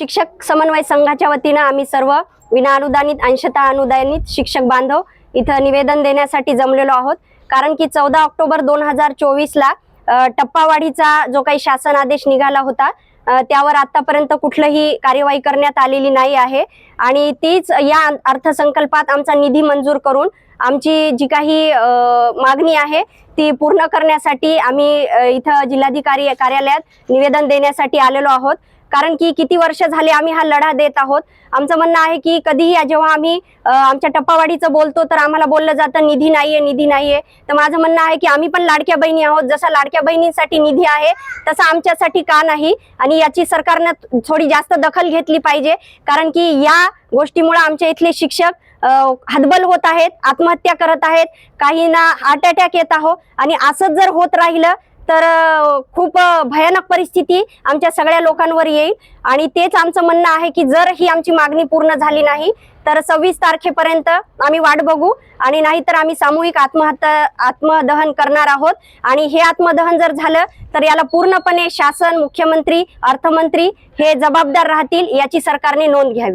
शिक्षक समन्वय संघाच्या वतीनं आम्ही सर्व विना अनुदानित अंशतः अनुदानित शिक्षक बांधव इथं निवेदन देण्यासाठी जमलेलो आहोत. कारण की चौदा ऑक्टोबर दोन हजार चोवीसला टप्पावाढीचा जो काही शासन आदेश निघाला होता त्यावर आतापर्यंत कुठलंही कार्यवाही करण्यात आलेली नाही आहे. आणि तीच या अर्थसंकल्पात आमचा निधी मंजूर करून आमची जी काही मागणी आहे ती पूर्ण करण्यासाठी आम्ही इथं जिल्हाधिकारी कार्यालयात निवेदन देण्यासाठी आलेलो आहोत. कारण की किती वर्ष झाले आम्ही हा लढा देत आहोत. आमचं म्हणणं आहे की कधीही जेव्हा आम्ही आमच्या टप्पावाडीचं बोलतो तर आम्हाला बोललं जातं निधी नाहीये निधी नाहीये. तर माझं म्हणणं आहे की आम्ही पण लाडक्या बहिणी आहोत. जसा लाडक्या बहिणींसाठी निधी आहे तसा आमच्यासाठी का नाही? आणि याची सरकारनं थोडी जास्त दखल घेतली पाहिजे. कारण की या गोष्टीमुळे आमच्या इथले शिक्षक हतबल होत आहेत आत्महत्या करत आहेत. काहींना हार्ट अटॅक येत आहो आणि असंच जर होत राहिलं तर खूप भयानक परिस्थिती आमच्या सगळ्या लोकांवर येईल. आणि तेच आमचं म्हणणं आहे की जर ही आमची मागणी पूर्ण झाली नाही तर सव्वीस तारखेपर्यंत आम्ही वाट बघू आणि नाहीतर आम्ही सामूहिक आत्महत्या आत्मदहन करणार आहोत. आणि हे आत्मदहन जर झालं तर याला पूर्णपणे शासन मुख्यमंत्री अर्थमंत्री हे जबाबदार राहतील याची सरकारने नोंद घ्यावी.